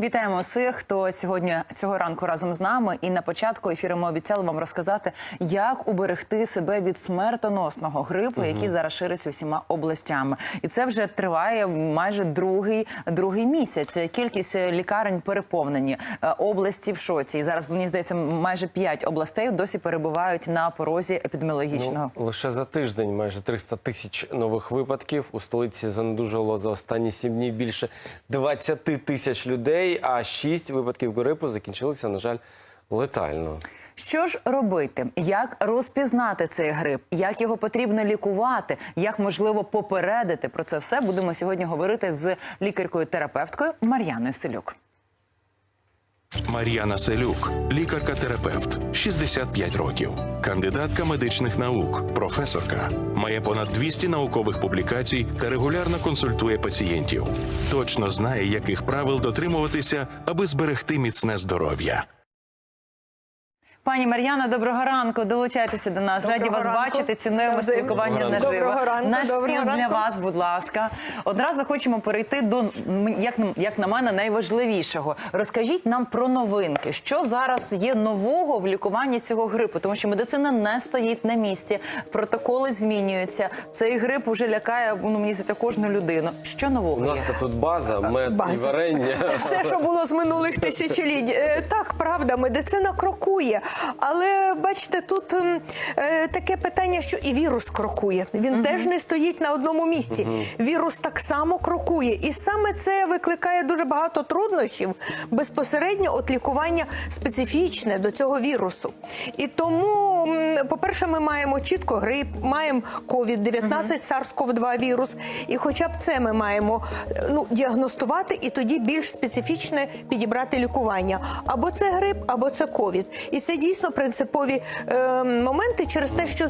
Вітаємо усіх, хто сьогодні цього ранку разом з нами. І на початку ефіру ми обіцяли вам розказати, як уберегти себе від смертоносного грипу, який зараз шириться усіма областями. І це вже триває майже другий другий місяць. Кількість лікарень переповнені, Е, області в шоці. І зараз мені здається, майже п'ять областей досі перебувають на порозі епідеміологічного. Ну, лише за тиждень майже 300 тисяч нових випадків. У столиці занедужало за останні сім днів більше 20 тисяч людей, а 6 випадків грипу закінчилися, на жаль, летально. Що ж робити? Як розпізнати цей грип? Як його потрібно лікувати? Як можливо попередити? Про це все будемо сьогодні говорити з лікаркою-терапевткою Мар'яною Селюк. Мар'яна Селюк, лікарка-терапевт, 65 років, кандидатка медичних наук, професорка, має понад 200 наукових публікацій та регулярно консультує пацієнтів. Точно знає, яких правил дотримуватися, аби зберегти міцне здоров'я. Пані Мар'яно, доброго ранку. Долучайтеся до нас. Раді вас ранку. бачити. Цінуємо спілкування наживо. Доброго ранку, Наш стіл для вас, будь ласка. Одразу хочемо перейти до як на- як на мене найважливішого. Розкажіть нам про новинки. Що зараз є нового в лікуванні цього грипу? Тому що медицина не стоїть на місці, протоколи змінюються. Цей грип уже лякає ну мені здається, кожну людину. Що У нового нас є? тут база, мед і варення. Все, що було з минулих тисячоліть. Е, Так, правда, медицина крокує. Але бачите, тут ем, е, таке питання, що і вірус крокує. Він теж не стоїть на одному місці. Вірус так само крокує. І саме це викликає дуже багато труднощів безпосередньо от лікування специфічне до цього вірусу. І тому, по-перше, ми маємо чітко грип, маємо COVID-19, SARS-CoV-2 вірус. І хоча б це ми маємо е, ну, діагностувати і тоді більш специфічне підібрати лікування. Або це грип, або це ковід. І це дійсно принципові е, моменти через те, що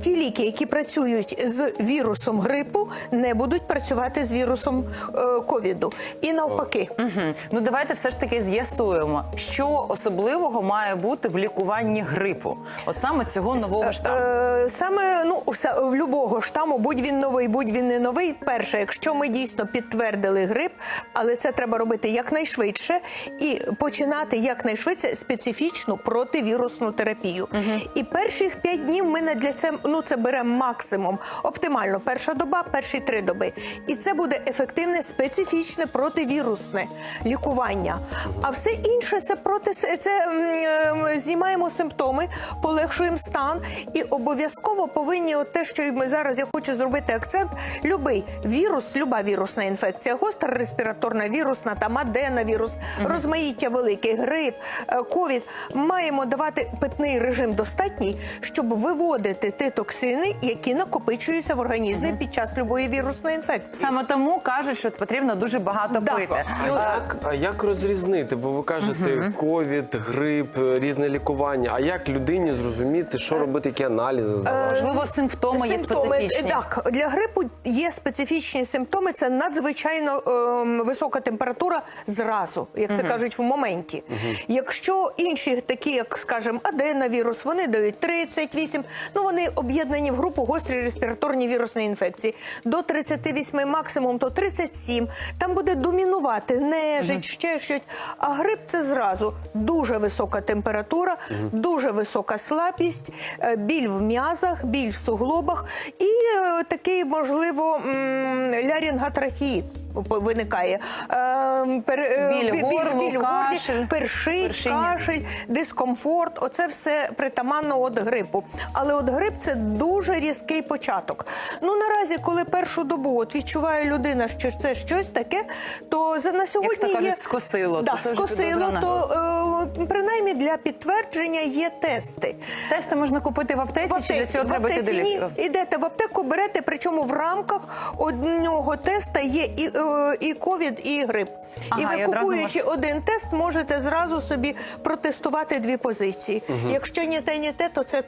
ті ліки, які працюють з вірусом грипу, не будуть працювати з вірусом е, ковіду. І навпаки. Мгм. Ну давайте все ж таки з'ясуємо, що особливого має бути в лікуванні грипу, от саме цього нового штаму. Е, саме ну усе- в любого штаму, будь він новий, будь він не новий. Перше, якщо ми дійсно підтвердили грип, але це треба робити якнайшвидше і починати якнайшвидше специфічну противірусну терапію. І перших п'ять днів ми не для це ну це беремо максимум. Оптимально перша доба, перші три доби. І це буде ефективне специфічне противірусне лікування. А все інше це проти це е, знімаємо симптоми, полегшуємо стан і обов'язково повинні от те, що ми зараз я хочу зробити акцент. Любий вірус, люба вірусна інфекція, гостра респіраторна вірусна, там аденовірус, розмаїття велике, грип, е, ковід. Маємо давати питний режим достатній, щоб виводити ті токсини, які накопичуються в організмі під час любої вірусної інфекції. Саме тому кажуть, що потрібно дуже багато Да. пити. Ну, Е, А як розрізнити? Бо ви кажете, ковід, грип, різне лікування. А як людині зрозуміти, що робити, які аналізи здавати? Можливо, симптоми є специфічні. Так, для грипу є специфічні симптоми. Це надзвичайно ем, висока температура зразу, як це кажуть, в моменті. Якщо інші, такі як, скажімо, аденовірус, вони дають 38, ну вони об'єднані в групу гострі респіраторні вірусні інфекції. До 38 максимум, то 37. Там буде домінувати нежить, ще щось. А грип це зразу дуже висока температура, дуже висока слабість, е, біль в м'язах, біль в суглобах і е, такий, можливо, м, лярінготрафіт виникає. Е, пер- біль, Біль горло, біль горлі, кашель, першить, першиння. кашель, дискомфорт. Оце все притаманно от грипу. Але от грип це дуже різкий початок. Ну наразі, коли першу добу от відчуває людина, що це щось таке, то за на сьогодні то кажуть, є скосило, Да, то це вже скосило, на то е, принаймні для підтвердження є тести. Тести можна купити в аптеці, чи для цього в треба йти до аптеці ні. Ідете в аптеку, берете, причому в рамках одного теста є і, е, і ковід, і грип. Ага, і ви і купуючи один тест, можете зразу собі протестувати дві позиції. Якщо ні те, ні те, то це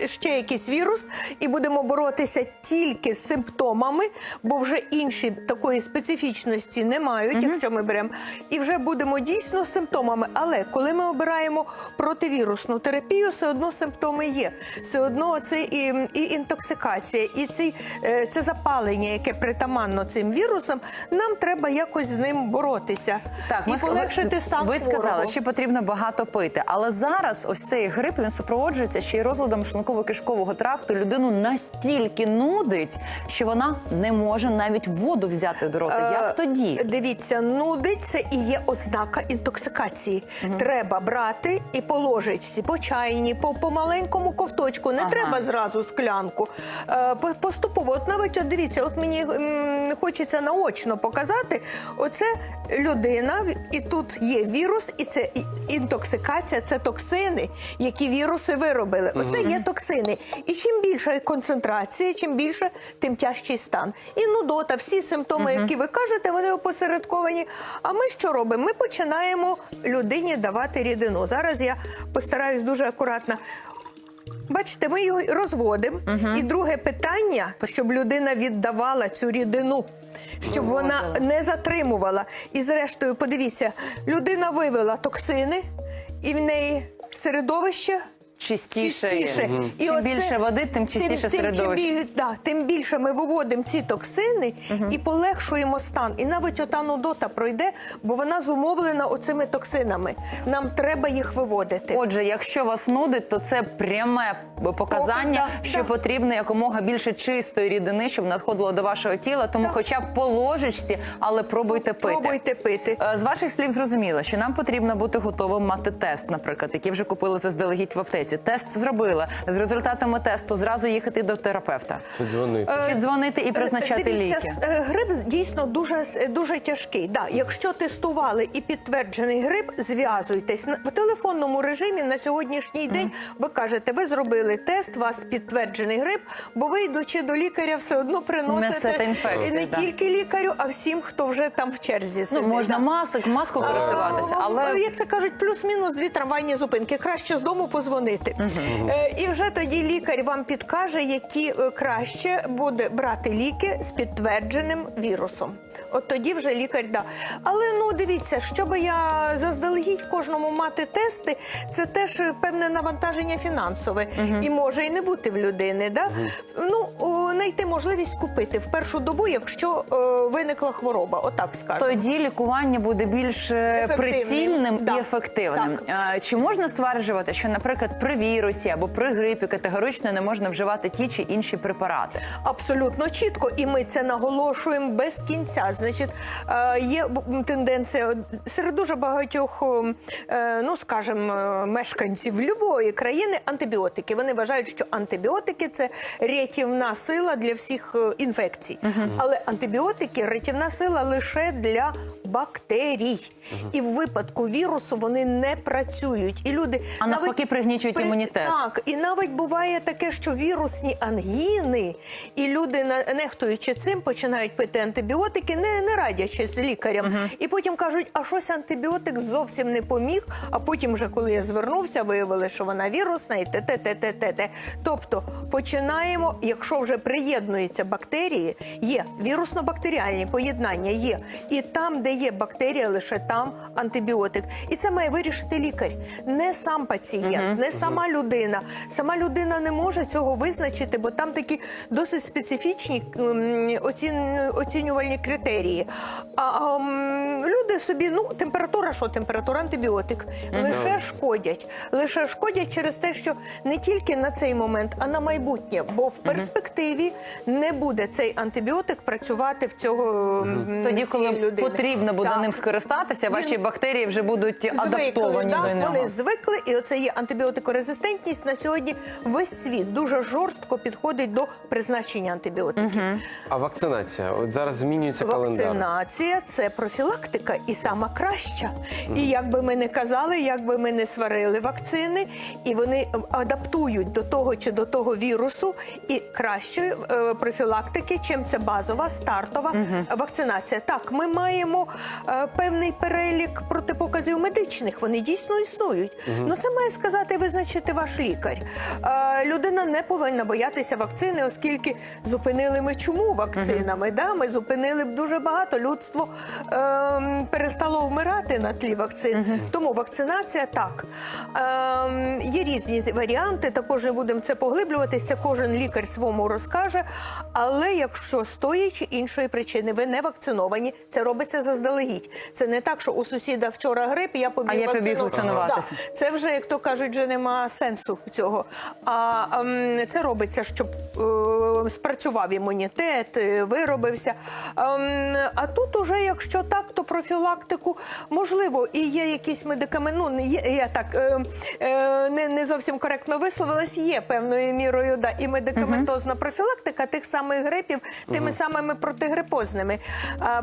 е, ще якийсь вірус, і будемо боротися тільки з симптомами, бо вже інші такої специфічності не мають, якщо ми беремо. І вже будемо дійсно з симптомами. Але коли ми ми обираємо противірусну терапію, все одно симптоми є. Все одно це і, і інтоксикація, і ці, е, це запалення, яке притаманно цим вірусам. Нам треба якось з ним боротися і ск- полегшити стан ви сказали, що потрібно багато пити. Але зараз ось цей грип він супроводжується ще й розладом шлунково-кишкового тракту. Людину настільки нудить, що вона не може навіть воду взяти до рота. Як тоді? Е, Дивіться, нудить це і є ознака інтоксикації. Треба брати і по ложечці, по чайні, по, по маленькому ковточку. Не Ага. треба зразу склянку. Е, поступово. От навіть от дивіться, от мені м, хочеться наочно показати. Оце людина, і тут є вірус, і це інтоксикація, це токсини, які віруси виробили. Оце є токсини. І чим більша концентрація, чим більше, тим тяжчий стан. І нудота, всі симптоми, які ви кажете, вони опосередковані. А ми що робимо? Ми починаємо людині давати рідину. Зараз я постараюсь дуже акуратно. Бачите, ми його розводимо. І друге питання, щоб людина віддавала цю рідину. Щоб вона не затримувала. І зрештою, подивіться, людина вивела токсини, і в неї середовище Чистіше. чистіше. І Чим оце- більше води, тим чистіше тим, середовище. Тим, да, тим більше ми виводимо ці токсини і полегшуємо стан. І навіть ота нудота пройде, бо вона зумовлена оцими токсинами. Нам треба їх виводити. Отже, якщо вас нудить, то це пряме показання, О, да, що да. потрібно якомога більше чистої рідини, щоб надходило до вашого тіла. Тому, хоча б по ложечці, але пробуйте пити. Пробуйте пити. Е, З ваших слів зрозуміло, що нам потрібно бути готовим мати тест, наприклад, який вже купили заздалегідь в аптеці. Тест зробили з результатами тесту. Зразу їхати до терапевта. Чи дзвонити? Чи дзвонити і призначати Е, Дивіться, ліки. е, дійсно дуже дуже тяжкий. Да, якщо тестували і підтверджений грип, зв'язуйтесь На- в телефонному режимі на сьогоднішній день. Ви кажете, ви зробили тест, вас підтверджений грип, бо ви йдучи до лікаря, все одно приносите інфекцію, і не да. тільки лікарю, а всім, хто вже там в черзі Ну, можна да. масок, маску користуватися, але як це кажуть, плюс-мінус дві трамвайні зупинки. Краще з дому позвонити. Е, і вже тоді лікар вам підкаже, які е, краще буде брати ліки з підтвердженим вірусом. От тоді вже лікар да. Але ну дивіться, щоб я заздалегідь кожному мати тести, це теж е, певне навантаження фінансове і може і не бути в людини. Да? Ну о, знайти можливість купити в першу добу, якщо е, виникла хвороба. Отак скажемо. тоді лікування буде більш е, Ефективним. прицільним Да. і ефективним. А, Чи можна стверджувати, що, наприклад, при вірусі або при грипі категорично не можна вживати ті чи інші препарати? Абсолютно чітко, і ми це наголошуємо без кінця. Значить, е, є тенденція серед дуже багатьох, е, ну скажімо, е, мешканців любої країни антибіотики. Вони вважають, що антибіотики це рятівна сила для всіх е, інфекцій. Але антибіотики рятівна сила лише для бактерій. І в випадку вірусу вони не працюють. І люди А навпаки, пригнічують імунітет. Так, і навіть буває таке, що вірусні ангіни, і люди, нехтуючи цим, починають пити антибіотики, не, не радячись з лікарем. І потім кажуть, а щось антибіотик зовсім не поміг. А потім, вже коли я звернувся, виявили, що вона вірусна і те, те, те, те, те, те. Тобто починаємо, якщо вже приєднуються бактерії, є вірусно-бактеріальні поєднання, є. І там, де є бактерія, лише там антибіотик. І це має вирішити лікар, не сам пацієнт, не сама людина. Сама людина не може цього визначити, бо там такі досить специфічні оцінювальні критерії. А м, люди собі, ну, температура, що температура, антибіотик, лише шкодять. Лише шкодять через те, що не тільки на цей момент, а на майбутнє, бо в перспективі не буде цей антибіотик працювати в цього м, Тоді, коли людини. потрібно буде ним скористатися, ваші бактерії вже будуть адаптовані до нього. Вони звикли, і оце є антибіотикорезистентність. На сьогодні весь світ дуже жорстко підходить до призначення антибіотиків. А вакцинація? От зараз змінюється календар. Вакцинація це профілактика і сама краща. І як би ми не казали, як би ми не сварили вакцини, і вони адаптують до того чи до того вірусу і кращої е, профілактики, чим це базова стартова вакцинація. Так, ми маємо е, певний перелік протипоказів медичних. Вони дійсно існують. Ну це має сказати і визначити ваш лікар. Е, людина не повинна боятися вакцини, оскільки зупинили ми чому вакцинами. Да? Ми зупинили б дуже багато. Людство ем, перестало вмирати на тлі вакцин. Тому вакцинація так. Ем, є різні варіанти, також не будемо це поглиблюватися. Це кожен лікар своєму розкаже. Але якщо з тої чи іншої причини ви не вакциновані, це робиться заздалегідь. Це не так, що у сусіда вчора грип, я побіг А я побіг вакцинуватися. Да. Це вже, як то кажуть, вже нема сенсу цього. А ем, це робиться, щоб е, спрацював імунітет, е, виробився. Ем, а тут уже, якщо так, то профілактику можливо, і є якісь медикаменти. Ну, є, я так е, не, не зовсім коректно висловилась, є певною мірою да, і медикаментозна профілактика тих самих грипів, тими самими протигрипозними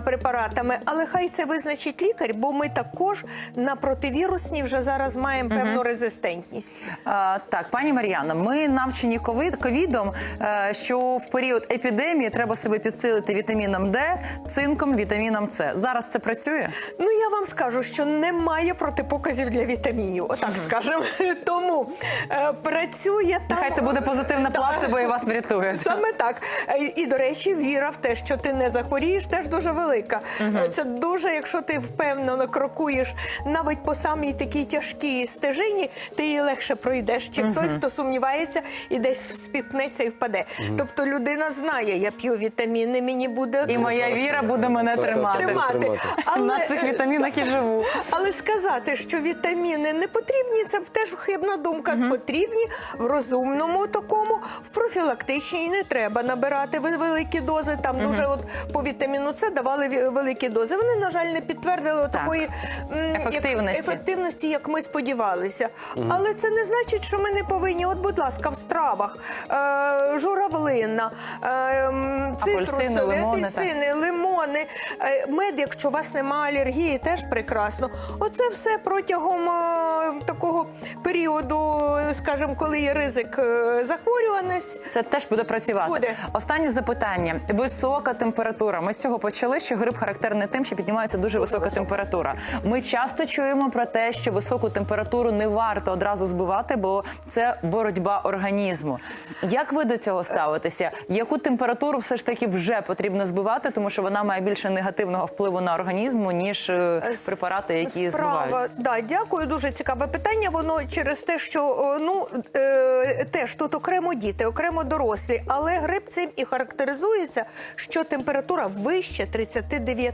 препаратами. Але хай це визначить лікар, бо ми також на противірусні вже зараз маємо певну резистентність. А, так, пані Мар'яна, ми навчені ковід, ковідом, е, що в період епідемії треба себе підсилити вітаміном Д, цинком, вітаміном С. Зараз це працює? Ну я вам скажу, що немає протипоказів для вітамінів, отак скажемо. Тому е, працює там. Нехай це буде позитивне плацебо і вас врятує. Саме так. Е, І, до речі, віра в те, що ти не захворієш, теж дуже велика. Це дуже, якщо ти впевнено крокуєш навіть по самій такій тяжкій стежині, ти її легше пройдеш, чим той, хто сумнівається і десь спітнеться і впаде. Тобто людина знає, я п'ю вітаміни, мені буде І моя віра буде мене тримати. тримати. На цих е, вітамінах і живу. але сказати, що вітаміни не потрібні, це теж хибна думка. Потрібні в розумному такому, в профілактичній не треба набирати великі дози. Там дуже от по вітаміну С давали великі дози. Вони, на жаль, не підтвердили такої ефективності, як ми сподівалися. Але це не значить, що ми не повинні. От, будь ласка, в стравах. Е, журавлина, е, м, Апельсини, лимони, лимони, е, мед, якщо у вас немає алергії, теж прекрасно. Оце все протягом е, такого періоду, скажімо, коли є ризик е, захворюваності. Це теж буде працювати. Буде. Останнє запитання: висока температура. Ми з цього почали, що грип характерний тим, що піднімається дуже висока температура. Ми часто чуємо про те, що високу температуру не варто одразу збивати, бо це боротьба організму. Як ви до цього ставитеся? Яку температуру все ж таки вже потрібно збивати, тому що вона має більше негативного впливу на організм, ніж е, препарати, які Справа, збивають? да, дякую. Дуже цікаве питання. Воно через те, що ну е, теж тут окремо діти, окремо дорослі, але грип цим і характеризується, що температура вище 39,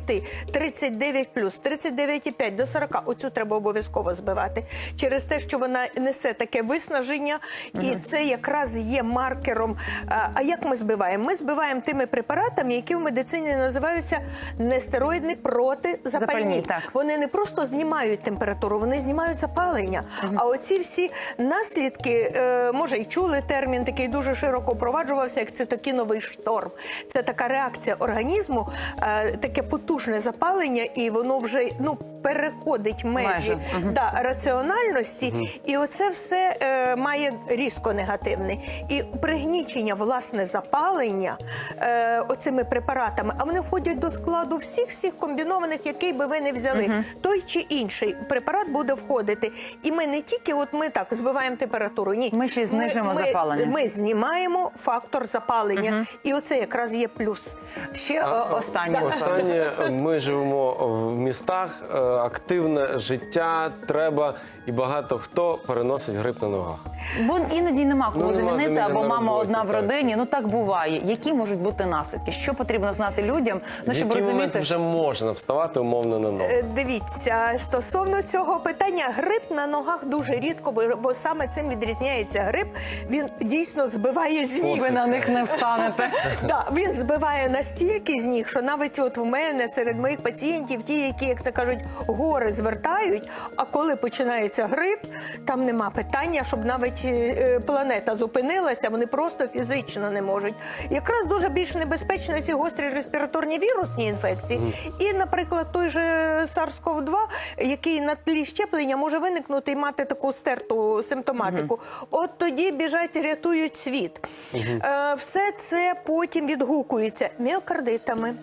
39 плюс, 39,5 до 40. Оцю треба обов'язково збивати. Через те, що вона несе таке виснаження, і це якраз є маркером. А, а як ми збиваємо? Ми збиваємо тими препаратами, які в медицині називаються нестероїдні протизапальні. Запальні. Вони не просто знімають температуру, вони знімають запалення. А оці всі наслідки, е, може, й чули термін, такий дуже широко впроваджувався, як цитокіновий шторм. Це така реакція організму, е, таке потужне запалення, і воно вже ну переходить межі Межі. да, раціональності, і оце все е, має різко негативний. І пригнічення власне запалення е, оцими препаратами, а вони входять до складу всіх всіх комбінованих, який би ви не взяли. Той чи інший препарат буде входити. І ми не тільки, от ми так збиваємо температуру. Ні, Ми ще й знижуємо ми, запалення. Ми знімаємо фактор запалення, і оце якраз є плюс. Ще е, останнє. Останнє ми живемо в містах, е, активне життя треба, і багато хто переносить грип на ногах. Бо іноді нема кому Ну, замінити, заміни або мама роботі, одна в так. родині. Ну так буває. Які можуть бути наслідки? Що потрібно знати людям? Ну в щоб який розуміти, вже можна вставати умовно на ноги. Е, Дивіться, стосовно цього питання, грип на ногах дуже рідко, бо, бо саме цим відрізняється грип. Він дійсно збиває з ніг. ви на них не встанете. Да, він збиває настільки з ніг, що навіть от в мене серед моїх пацієнтів, ті, які, як це кажуть, гори звертають. А коли починається грип, там нема питання, щоб навіть е, е, планета зупинилася, вони просто фізично не можуть. Якраз дуже більш небезпечно ці гострі респіраторні вірусні інфекції. І, наприклад, той же SARS-CoV-2, який на тлі щеплення може виникнути і мати таку стерту симптоматику. От тоді біжать, рятують світ. Е, все це потім відгукується міокардитами.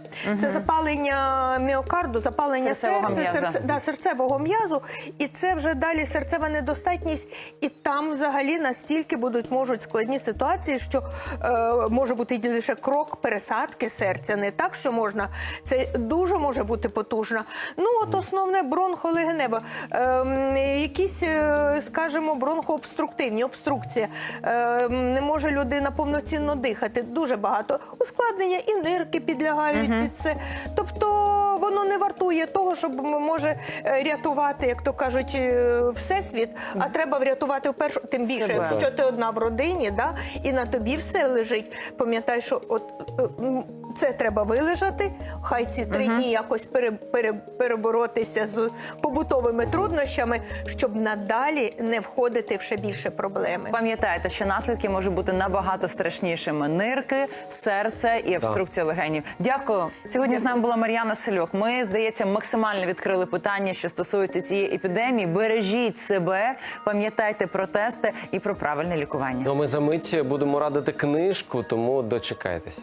Це запалення міокарду, запалення Серцевого серця, серце, да, серцевого м'язу, і це вже далі серцева недостатність, і там взагалі настільки будуть можуть складні ситуації, що е, може бути лише крок пересадки серця. Не так, що можна. Це дуже може бути потужно. Ну от основне бронхолегенева, Ем, якісь, е, скажімо, бронхообструктивні обструкція. Ем, не може людина повноцінно дихати. Дуже багато ускладнення і нирки підлягають під це. Тобто воно не вартує того, щоб може е, рятувати, як то кажуть, е, всесвіт. А треба врятувати в першу, тим більше, що ти одна в родині, да, і на тобі все лежить. Пам'ятай, що от е, це треба вилежати. Хай ці три дні якось пере, пере, переборотися з побутовими труднощами, щоб надалі не входити в ще більше проблеми. Пам'ятайте, що наслідки можуть бути набагато страшнішими: нирки, серце і обструкція легенів. Дякую. Сьогодні з нами була Мар'яна Сельок. Ми, здається, максимально відкрили питання, що стосується цієї епідемії. Бережіть себе, пам'ятайте про тести і про правильне лікування. Ну, ми за мить будемо радити книжку, тому дочекайтесь.